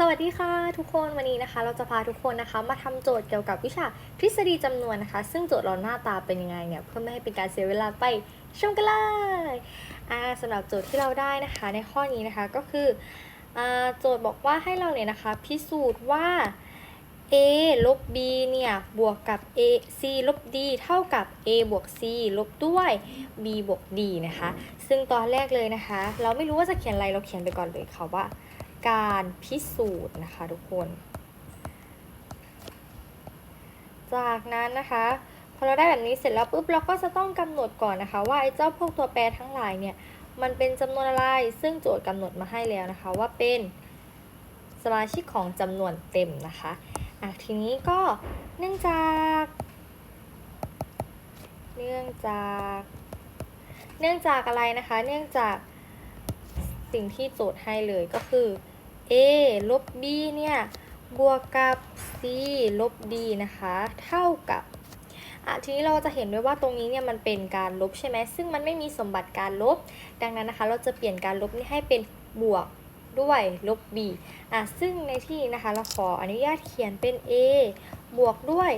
สวัสดีค่ะทุกคนวันนี้นะคะ เราจะพาทุกคนนะคะ มาทำโจทย์เกี่ยวกับวิชาทฤษฎีจำนวนนะคะ ซึ่งโจทย์เราหน้าตาเป็นยังไงเนี่ยเพื่อไม่ให้เป็นการเสียเวลาไปชมกันเลยอ่าสำหรับโจทย์ที่เราได้นะคะ ในข้อนี้นะคะก็คืออโจทย์บอกว่าให้เราเนี่ยนะคะ พิสูจน์ว่า a ลบ b เนี่ยบวกกับ a c ลบ d เท่ากับ a บวก c ลบด้วย b บวก d นะคะ ซึ่งตอนแรกเลยนะคะ เราไม่รู้ว่าจะเขียนอะไรเราเขียนไปก่อนเลยค่ะว่า การพิสูจน์นะคะทุกคน จากนั้นนะคะพอเราได้แบบนี้เสร็จแล้วปุ๊บเราก็จะต้องกำหนดก่อนนะคะ ว่าไอ้เจ้าพวกตัวแปรทั้งหลายเนี่ยมันเป็นจำนวนอะไรซึ่งโจทย์กำหนดมาให้แล้วนะคะ ว่าเป็นสมาชิกของจำนวนเต็มนะคะอะทีนี้ก็เนื่องจากเนื่องจาก เนื่องจากอะไรนะคะ เนื่องจาก สิ่งที่โจทย์ให้เลยก็คือ a ลบ b เนี่ยบวกกับ c ลบ d นะคะ เท่ากับอะทีนี้เราจะเห็นด้วยว่าตรงนี้เนี่ยมันเป็นการลบใช่ไหมซึ่งมันไม่มีสมบัติการลบ ดังนั้นนะคะ เราจะเปลี่ยนการลบนี้ให้เป็นบวกด้วยลบ b อะซึ่งในที่นี้นะคะเราขออนุญาตเขียนเป็น a บวกด้วย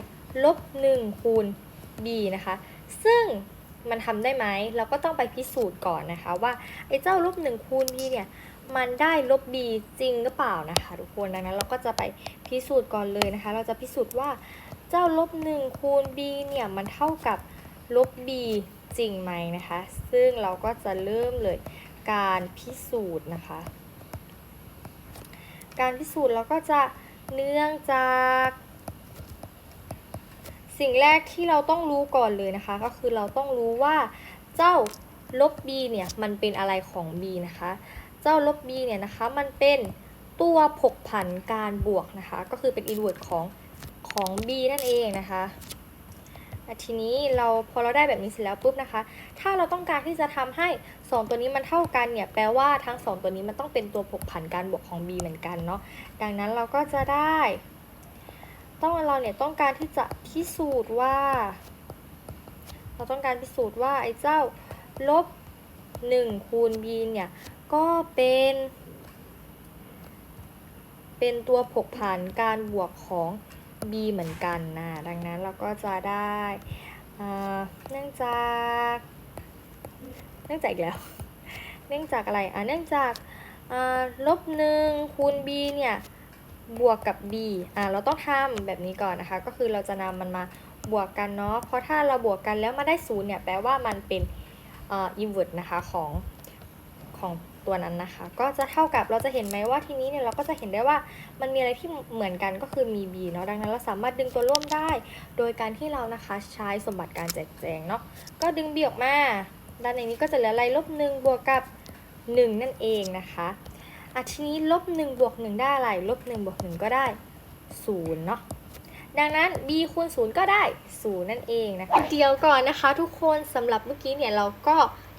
ลบ1คูณ b นะคะ ซึ่ง มันทำได้ไหมเราก็ต้องไปพิสูจน์ก่อนนะคะว่าไอ้เจ้าลบ1คูณ b เนี่ยมันได้ลบ b จริงหรือเปล่านะคะทุกคนดังนั้นเราก็จะไปพิสูจน์ก่อนเลยนะคะ เราจะพิสูจน์ว่าเจ้าลบ1คูณ b เนี่ยมันเท่ากับลบ b จริงไหมนะคะ ซึ่งเราก็จะเริ่มเลยการพิสูจน์นะคะ การพิสูจน์เราก็จะเนื่องจาก สิ่งแรกที่เราต้องรู้ก่อนเลยนะคะ ก็คือเราต้องรู้ว่าเจ้าลบ b เนี่ยมันเป็นอะไรของ b นะคะ เจ้าลบ b เนี่ยนะคะมันเป็นตัวผกผันการบวกนะคะ ก็คือเป็น inverse ของของ b นั่นเองนะคะทีนี้เราพอเราได้แบบนี้เสร็จแล้วปุ๊บนะคะ ถ้าเราต้องการที่จะทำให้ 2 ตัวนี้มันเท่ากันเนี่ยแปลว่าทั้ง 2 ตัวนี้มันต้องเป็นตัวผกผันการบวกของ b เหมือนกันเนาะดังนั้นเราก็จะได้ ต้องเราเนี่ยต้องการที่จะพิสูจน์ว่า เราต้องการพิสูจน์ว่าไอ้เจ้าลบ1คูณ b เนี่ยก็เป็นเป็นตัวผกผันการบวกของ b เหมือนกันนะ ดังนั้นเราก็จะได้เนื่องจาก เนื่องจากอีกแล้ว เนื่องจากอะไร อะ เนื่องจากลบหนึ่งคูณ b เนี่ย บวกกับ b อ่าเราต้องทำแบบนี้ก่อนนะคะ ก็คือเราจะนำมันมาบวกกันเนาะ เพราะถ้าเราบวกกันแล้วมาได้ศูนย์เนี่ยแปลว่ามันเป็นอ่า inverse นะคะของของตัวนั้นนะคะ ก็จะเท่ากับเราจะเห็นไหมว่าทีนี้เนี่ยเราก็จะเห็นได้ว่ามันมีอะไรที่เหมือนกันก็คือมี b เนาะดังนั้นเราสามารถดึงตัวร่วมได้ โดยการที่เรานะคะใช้สมบัติการแจกแจงเนาะก็ดึง b ออกมาด้านในนี้ก็จะเหลืออะไรลบหนึ่งบวกกับ 1 นั่นเองนะคะ อะทีนี้ลบ1บวก1ได้อะไรลบ1บวก1ก็ได้0เนาะดังนั้น b คูณ0ก็ได้0นั่นเองนะคะเดี๋ยวก่อนนะคะ ทุกคนสำหรับเมื่อกี้เนี่ยเราก็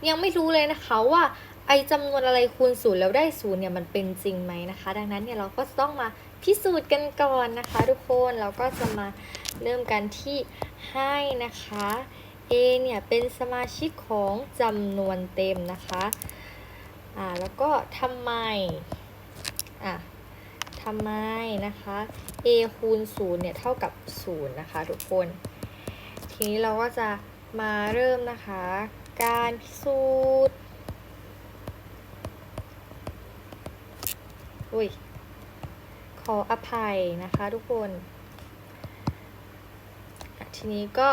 ยังไม่รู้เลยนะคะว่าไอจำนวนอะไรคูณ0แล้วได้0เนี่ยมันเป็นจริงไหมนะคะ ดังนั้นเนี่ยเราก็ต้องมาพิสูจน์กันก่อนนะคะ ทุกคนเราก็จะมาเริ่มกันที่ให้นะคะ A เนี่ยเป็นสมาชิกของจำนวนเต็มนะคะ อ่าแล้วก็ทำไมอะทำไมนะคะ A คูณ0เนี่ยเท่ากับ 0 นะคะทุกคน ทีนี้เราก็จะมาเริ่มนะคะ การพิสูจน์อุ้ยขออภัยนะคะทุกคนทีนี้ก็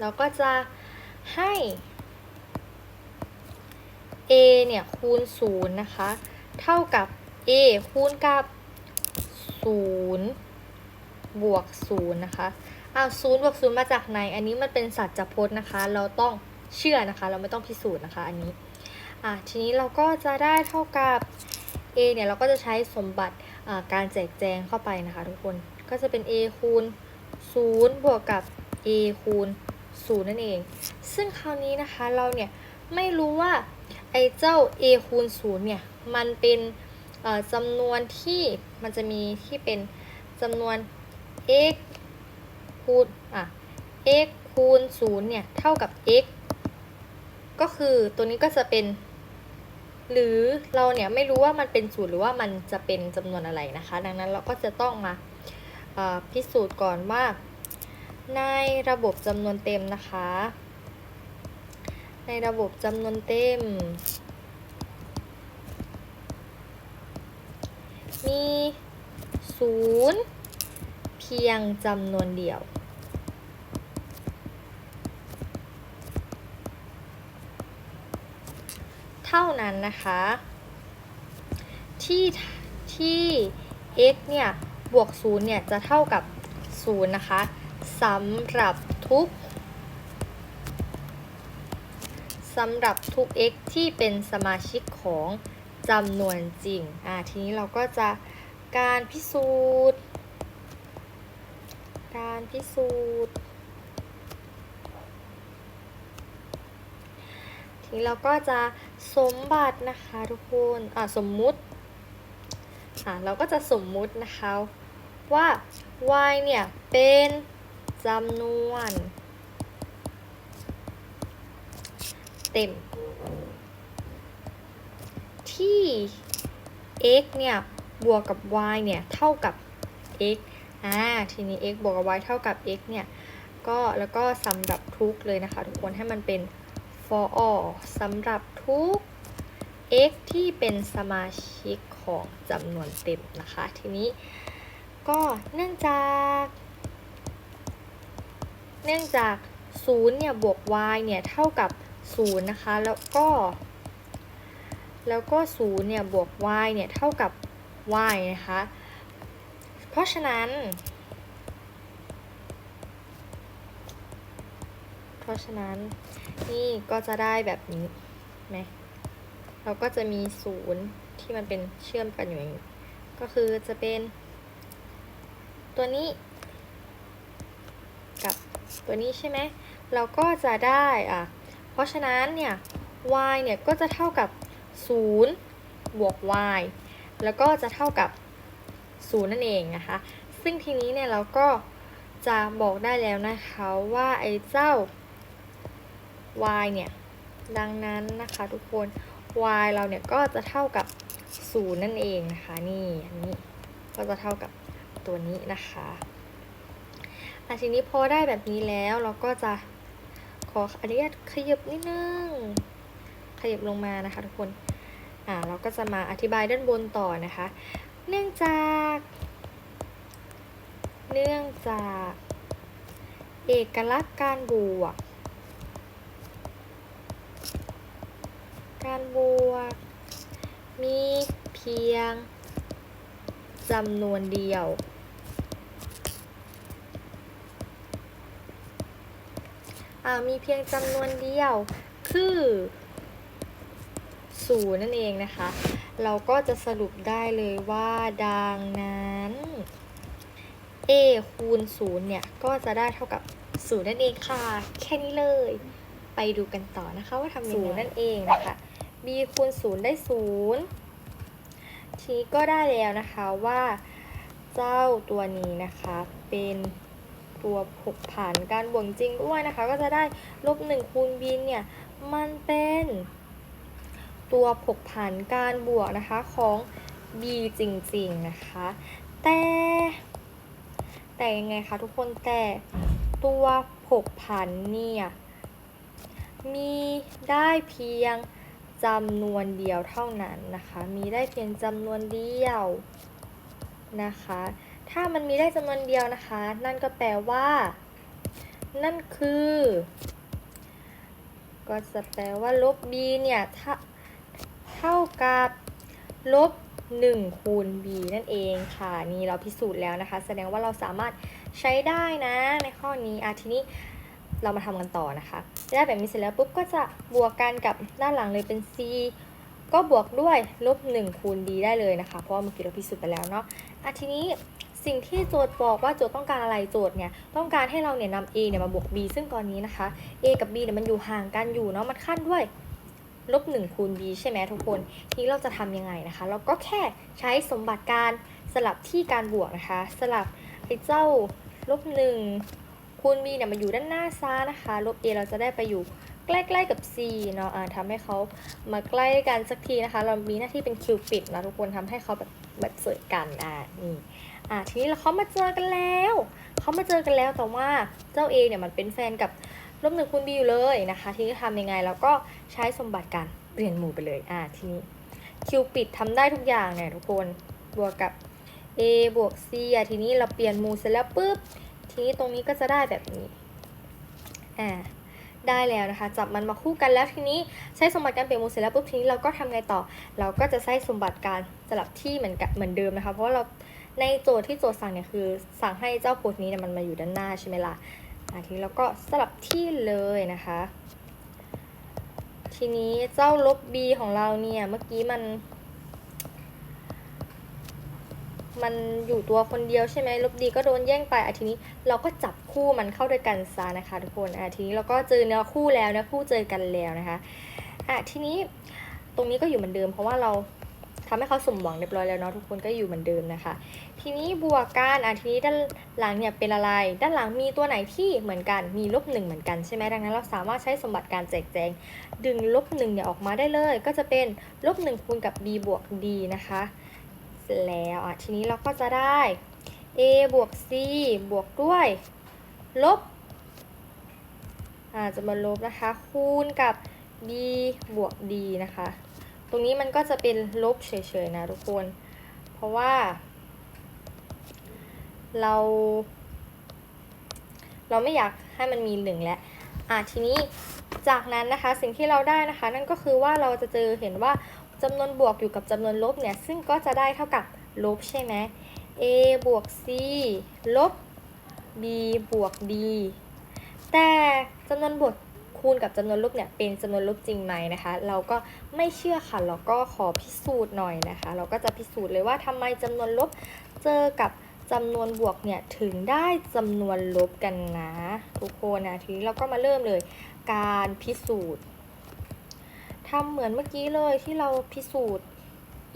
เราก็จะให้ a เนี่ยคูณ0นะคะ เท่ากับ a คูณกับ0บวก0นะคะอ้าว0บวก0มาจากไหน อันนี้มันเป็นสัจพจน์นะคะ เราต้องเชื่อนะคะ เราไม่ต้องพิสูจน์นะคะ อันนี้อะทีนี้เราก็จะได้เท่ากับ a เนี่ยเราก็จะใช้สมบัติการแจกแจงเข้าไปนะคะ ทุกคน ก็จะเป็น a คูณ0บวกกับ a คูณ0นั่นเอง ซึ่งคราวนี้นะคะเราเนี่ยไม่รู้ว่า ไอ้เจ้า a คูณ0เนี่ย มันเป็นจำนวนที่มันจะมีที่เป็นจำนวน x คูณอะ x คูณ0เนี่ย เท่ากับ x ก็คือตัวนี้ก็จะเป็น หรือเราเนี่ยไม่รู้ว่ามันเป็นศูนย์หรือว่ามันจะเป็นจำนวนอะไรนะคะ ดังนั้นเราก็จะต้องมาพิสูจน์ก่อนว่า ในระบบจำนวนเต็มนะคะ ในระบบจำนวนเต็ม มีศูนย์เพียงจำนวนเดียว เท่านั้นนะคะ ที่ที่ x เนี่ย บวก 0 เนี่ย จะเท่ากับ 0 นะคะสำหรับทุก สำหรับทุก x ที่เป็นสมาชิกของจำนวนจริง อ่า ทีนี้เราก็จะการพิสูจน์ การพิสูจน์ ทีนี้เราก็จะสมบัตินะคะทุกคน อ่า สมมุติ อ่า เราก็จะสมมุตินะคะว่า y เนี่ย เป็นจำนวน เต็มที่ x เนี่ย บวกกับ y เนี่ย เท่ากับ x อ่า ทีนี้ x บวกกับ y เท่ากับ x เนี่ย ก็แล้วก็สำหรับทุกเลยนะคะ ทุกคนให้มันเป็น for all สำหรับทุก x ที่เป็นสมาชิกของจำนวนเต็มนะคะ ทีนี้ก็เนื่องจาก เนื่องจาก0เนี่ยบวก y เนี่ย เท่ากับ 0 นะคะ แล้วก็ แล้วก็ 0 เนี่ย บวก y เนี่ย เท่ากับ y นะคะ เพราะฉะนั้น เพราะฉะนั้น นี่ก็จะได้แบบนี้ไหมเราก็จะมีศูนย์ที่มันเป็นเชื่อมกันอยู่อย่างนี้ ก็คือจะเป็นตัวนี้ กับตัวนี้ใช่ไหม เราก็จะได้อะ เพราะฉะนั้นเนี่ย y เนี่ยก็จะเท่ากับ 0 บวก y แล้วก็จะเท่ากับ 0 นั่นเองนะคะ ซึ่งทีนี้เนี่ยเราก็จะบอกได้แล้วนะคะว่าไอ้เจ้า y เนี่ย ดังนั้นนะคะทุกคน y เราเนี่ยก็จะเท่ากับ 0 นั่นเองนะคะนี่อันนี้ก็จะเท่ากับตัวนี้นะคะอ่ทีนี้พอได้แบบนี้แล้วเราก็จะ ขออนุญาตขยับนิดนึง ขยับลงมานะคะทุกคน อ่าเราก็จะมาอธิบายด้านบนต่อนะคะ เนื่องจาก เนื่องจาก เอกลักษณ์การบวก การบวก มีเพียงจำนวนเดียว อ่า มีเพียงจำนวนเดียวคือศูนย์นั่นเองนะคะ เราก็จะสรุปได้เลยว่าดังนั้น a คูณ0เนี่ย ก็จะได้เท่ากับ0นั่นเองค่ะ แค่นี้เลย ไปดูกันต่อนะคะว่าทำยังไงนั่นเองนะคะ b คูณ0ได้0ทีนี้ก็ได้แล้วนะคะว่า เจ้าตัวนี้นะคะเป็น ตัวผกผันการบวกจริงด้วยนะคะ ก็จะได้ลบ1คูณ b เนี่ยมันเป็นตัวผกผันการบวกนะคะของ b จริงๆนะคะ แต่ แต่ยังไงคะทุกคนแต่ตัวผกผันเนี่ยมีได้เพียงจำนวนเดียวเท่านั้นนะคะ มีได้เพียงจำนวนเดียวนะคะ ถ้ามันมีได้จำนวนเดียวนะคะ นั่นก็แปลว่า นั่นคือ ก็จะแปลว่าลบ b เนี่ยเท่าเท่ากับลบ1คูณ b นั่นเองค่ะ นี่เราพิสูจน์แล้วนะคะ แสดงว่าเราสามารถใช้ได้นะในข้อนี้อะทีนี้เรามาทำกันต่อนะคะ ได้แบบนี้เสร็จแล้วปุ๊บก็จะบวกกันกับด้านหลังเลยเป็น c ก็บวกด้วยลบ1คูณ b ได้เลยนะคะ เพราะว่าเมื่อกี้เราพิสูจน์ไปแล้วเนาะอะทีนี้ สิ่งที่โจทย์บอกว่าโจทย์ต้องการอะไรโจทย์เนี่ยต้องการให้เราเนี่ยนำ a เนี่ยมาบวก b ซึ่งตอนนี้นะคะ a กับ b เนี่ยมันอยู่ห่างกันอยู่เนาะมันขั้นด้วยลบ1คูณ b ใช่ไหมทุกคน ทีนี้เราจะทำยังไงนะคะ เราก็แค่ใช้สมบัติการสลับที่การบวกนะคะ สลับไอ้เจ้าลบ1คูณ b เนี่ยมาอยู่ด้านหน้าซ้ายนะคะ ลบ a เราจะได้ไปอยู่ใกล้ๆกับ C เนาะอ่าทำให้เขามาใกล้กันสักทีนะคะ เรามีหน้าที่เป็นคิวปิดนะทุกคนทำให้เขาแบบแบบสวยกันอ่านี่ อ่าทีนี้เขามาเจอกันแล้วเขามาเจอกันแล้วแต่ว่าเจ้า A เนี่ยมันเป็นแฟนกับลบหนึ่งคูณ B อยู่เลยนะคะ ทีนี้ทำยังไงเราก็ใช้สมบัติการเปลี่ยนหมู่ไปเลยอ่าทีนี้คิวปิดทำได้ทุกอย่างเนี่ยทุกคนบวกกับ a บวก c อะทีนี้เราเปลี่ยนหมู่เสร็จแล้วปุ๊บทีนี้ตรงนี้ก็จะได้แบบนี้อ่าได้แล้วนะคะ จับมันมาคู่กันแล้วทีนี้ใช้สมบัติการเปลี่ยนหมู่เสร็จแล้วปุ๊บทีนี้เราก็ทำไงต่อ เราก็จะใช้สมบัติการสลับที่เหมือนกับเหมือนเดิมนะคะ เพราะว่าเรา ในโจทย์ที่โจทย์สั่งเนี่ยคือ สั่งให้เจ้าโพสต์นี้เนี่ยมันมาอยู่ด้านหน้าใช่ไหมล่ะอาทีนี้เราก็สลับที่เลยนะคะ ทีนี้เจ้าลบ b ของเราเนี่ยเมื่อกี้มัน มันอยู่ตัวคนเดียวใช่ไหมลบดีก็โดนแย่งไปอะทีนี้เราก็จับคู่มันเข้าด้วยกันซะนะคะทุกคนอะทีนี้เราก็เจอเนื้อคู่แล้วเนื้อคู่เจอกันแล้วนะคะอะทีนี้ตรงนี้ก็อยู่เหมือนเดิมเพราะว่าเรา ทำให้เขาสมหวังเรียบร้อยแล้วเนาะทุกคนก็อยู่เหมือนเดิมนะคะ ทีนี้บวกกันอะทีนี้ด้านหลังเนี่ยเป็นอะไร ด้านหลังมีตัวไหนที่เหมือนกันมีลบหนึ่งเหมือนกันใช่ไหมดังนั้นเราสามารถใช้สมบัติการแจกแจง ดึงลบหนึ่งเนี่ยออกมาได้เลย ก็จะเป็นลบหนึ่งคูณกับ b บวก d นะคะแล้วอะทีนี้เราก็จะได้ a บวก c บวกด้วยลบอ่าจะมาลบนะคะ คูณกับ b บวก d นะคะ ตรงนี้มันก็จะเป็นลบเฉยๆนะทุกคน เพราะว่า เรา เราไม่อยากให้มันมีหนึ่งแล้วอะทีนี้จากนั้นนะคะสิ่งที่เราได้นะคะ นั่นก็คือว่าเราจะเจอเห็นว่าจำนวนบวกอยู่กับจำนวนลบเนี่ย ซึ่งก็จะได้เท่ากับลบใช่ไหม a บวก c ลบ b บวก d แต่จำนวนบวก คูณกับจำนวนลบเนี่ยเป็นจำนวนลบจริงไหมนะคะ เราก็ไม่เชื่อค่ะเราก็ขอพิสูจน์หน่อยนะคะ เราก็จะพิสูจน์เลยว่าทำไมจำนวนลบเจอกับจำนวนบวกเนี่ยถึงได้จำนวนลบกันนะทุกคนนะทีนี้เราก็มาเริ่มเลย การพิสูจน์ทำเหมือนเมื่อกี้เลยที่เราพิสูจน์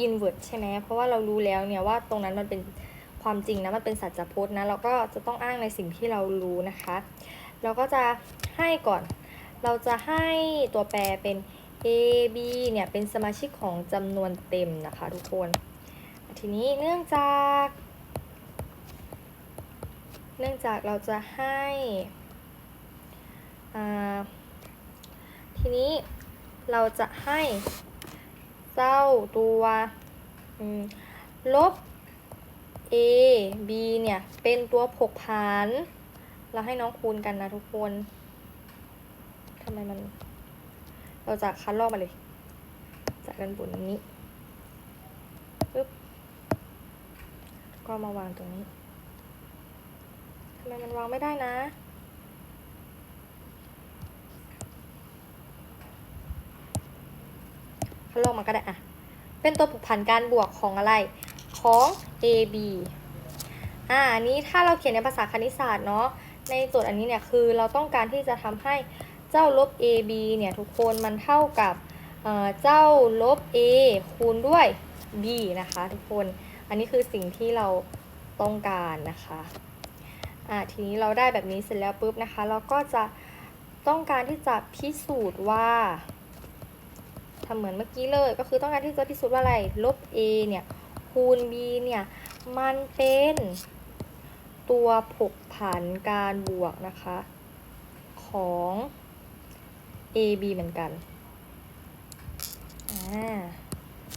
invert ใช่ไหมเพราะว่าเรารู้แล้วเนี่ยว่าตรงนั้นมันเป็นความจริงนะ มันเป็นสัจพจน์นะ เราก็จะต้องอ้างในสิ่งที่เรารู้นะคะ เราก็จะให้ก่อน เราจะให้ตัวแปรเป็น a b เนี่ยเป็นสมาชิกของจำนวนเต็มนะคะทุกคน ทีนี้เนื่องจาก เนื่องจากเราจะให้ทีนี้เราจะให้เจ้าตัวลบ a b เนี่ย เป็นตัวผกผัน เราให้น้องคูณกันนะทุกคน ทำไมมัน เราจะคัดลอกมาเลย จากด้านบนนี้ปึ๊บก็มาวางตรงนี้ทำไมมันวางไม่ได้นะคัดลอกมาก็ได้อะเป็นตัวผูกพันการบวกของอะไรของ AB อ่าอันนี้ถ้าเราเขียนในภาษาคณิตศาสตร์เนาะในโจทย์อันนี้เนี่ยคือเราต้องการที่จะทำให้ เจ้าลบ AB เนี่ยทุกคนมันเท่ากับเจ้าลบ A คูณด้วย B นะคะ ทุกคน อันนี้คือสิ่งที่เราต้องการนะคะอ่าทีนี้เราได้แบบนี้เสร็จแล้วปุ๊บนะคะ เราก็จะต้องการที่จะพิสูจน์ว่าทำเหมือนเมื่อกี้เลย ก็คือต้องการที่จะพิสูจน์ว่าอะไรลบ a เนี่ยคูณ b เนี่ยมันเป็นตัวผกผันการบวกนะคะ ของ a b เหมือนกัน อ่า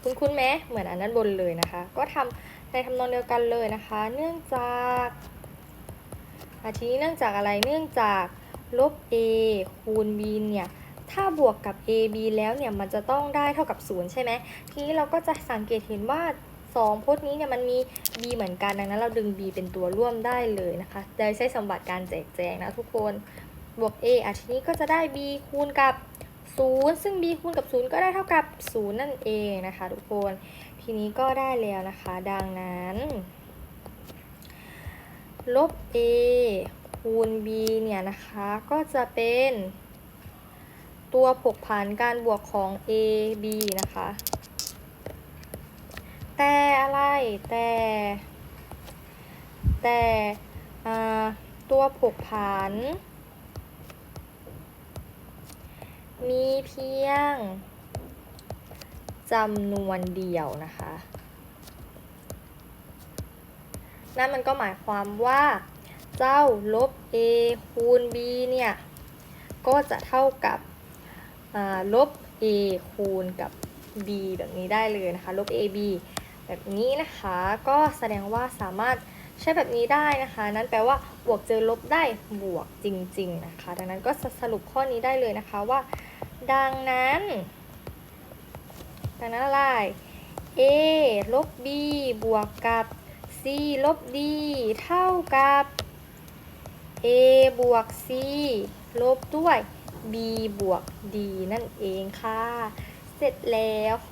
คุ้นคุ้นๆไหมเหมือนอันนั้นบนเลยนะคะ ก็ทำในทำนองเดียวกันเลยนะคะ เนื่องจากอาทีนี้เนื่องจากอะไร เนื่องจากลบ a คูณ b เนี่ย ถ้าบวกกับ a b แล้วเนี่ย มันจะต้องได้เท่ากับ 0 ใช่ไหม ทีนี้เราก็จะสังเกตเห็นว่า 2 พจน์นี้เนี่ยมันมี b เหมือนกัน ดังนั้นเราดึง b เป็นตัวร่วมได้เลยนะคะโดยใช้สมบัติการแจกแจงนะทุกคน บวก a อะทีนี้ก็จะได้ b คูณกับ 0 ซึ่ง b คูณกับ 0 ก็ได้เท่ากับ 0 นั่นเองนะคะ ทุกคน ทีนี้ก็ได้แล้วนะคะ ดังนั้น ลบ a คูณ b เนี่ยนะคะ ก็จะเป็นตัวผกผันการบวกของ a b นะคะ แต่อะไร แต่ แต่ตัวผกผัน มีเพียงจำนวนเดียวนะคะ นั่นมันก็หมายความว่า เจ้าลบ a คูณ b เนี่ย ก็จะเท่ากับลบ a คูณกับ b แบบนี้ได้เลยนะคะ ลบ ab แบบนี้นะคะ ก็แสดงว่าสามารถ ใช้แบบนี้ได้นะคะ นั่นแปลว่าบวกเจอลบได้บวกจริง ๆ นะคะ ดังนั้นก็สรุปข้อนี้ได้เลยนะคะว่า ดังนั้น ดังนั้นอะไร a ลบ b บวกกับ c ลบ d เท่ากับ a บวก c ลบด้วย b บวก d นั่นเองค่ะ เสร็จแล้ว